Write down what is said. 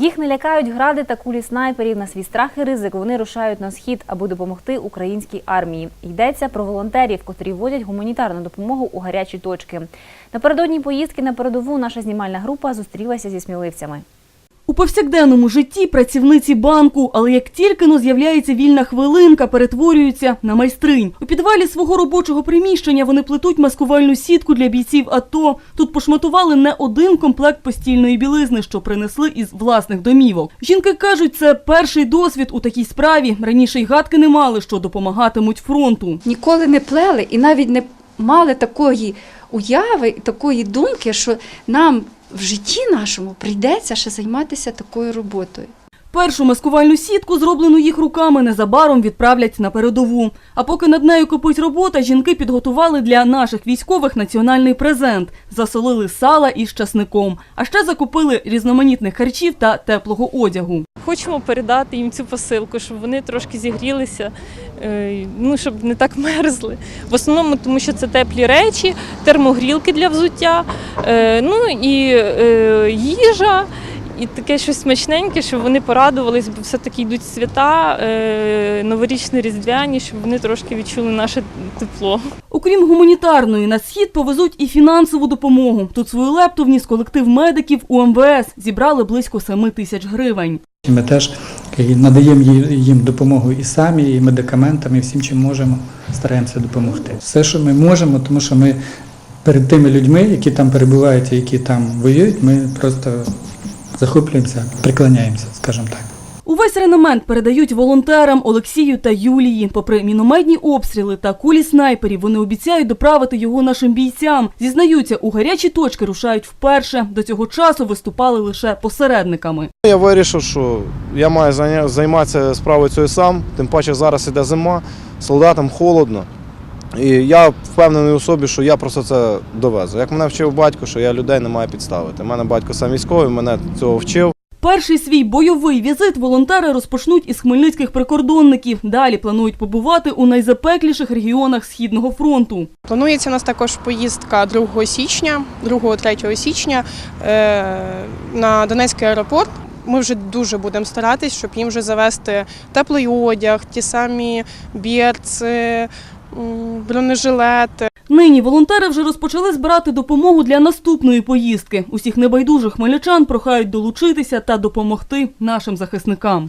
Їх не лякають гради та кулі снайперів. На свій страх і ризик вони рушають на схід, аби допомогти українській армії. Йдеться про волонтерів, котрі возять гуманітарну допомогу у гарячі точки. Напередодні поїздки на передову наша знімальна група зустрілася зі сміливцями. У повсякденному житті працівниці банку, але як тільки но з'являється вільна хвилинка, перетворюються на майстринь. У підвалі свого робочого приміщення вони плетуть маскувальну сітку для бійців АТО. Тут пошматували не один комплект постільної білизни, що принесли із власних домівок. Жінки кажуть, це перший досвід у такій справі. Раніше й гадки не мали, що допомагатимуть фронту. ніколи не плели і навіть не мали такої уяви, такої думки, що нам в житті нашому прийдеться ще займатися такою роботою. Першу маскувальну сітку, зроблену їх руками, незабаром відправлять на передову. А поки над нею кипить робота, жінки підготували для наших військових національний презент. Засолили сала із часником, а ще закупили різноманітних харчів та теплого одягу. Хочемо передати їм цю посилку, щоб вони трошки зігрілися, е, ну щоб не так мерзли. В основному, тому що це теплі речі, термогрілки для взуття, е, ну і е, їжа. І таке щось смачненьке, щоб вони порадувались, бо все-таки йдуть свята, е, новорічні різдвяні, щоб вони трошки відчули наше тепло. Окрім гуманітарної, на схід повезуть і фінансову допомогу. Тут свою лепту вніс колектив медиків у МВС. Зібрали близько 7 тисяч гривень. Ми теж надаємо їм допомогу і самі, і медикаментами, і всім, чим можемо, стараємося допомогти. Все, що ми можемо, тому що ми перед тими людьми, які там перебувають які там воюють, ми просто захоплюємося, приклоняємося, скажімо так. Увесь реномент передають волонтерам Олексію та Юлії. Попри мінометні обстріли та кулі снайперів, вони обіцяють доправити його нашим бійцям. Зізнаються, у гарячі точки рушають вперше. До цього часу виступали лише посередниками. Я вирішив, що я маю займатися справою цією сам, тим паче зараз іде зима, солдатам холодно. І я впевнений у собі, що я просто це довезу. Як мене вчив батько, що я людей не маю підставити. У мене батько сам військовий, мене цього вчив. Перший свій бойовий візит волонтери розпочнуть із хмельницьких прикордонників. Далі планують побувати у найзапекліших регіонах східного фронту. Планується у нас також поїздка 2 січня, 2-3 січня е, на Донецький аеропорт. Ми вже дуже будемо старатись, щоб їм вже завести теплий одяг, ті самі бірці, бронежилети. Нині волонтери вже розпочали збирати допомогу для наступної поїздки. Усіх небайдужих хмельничан прохають долучитися та допомогти нашим захисникам.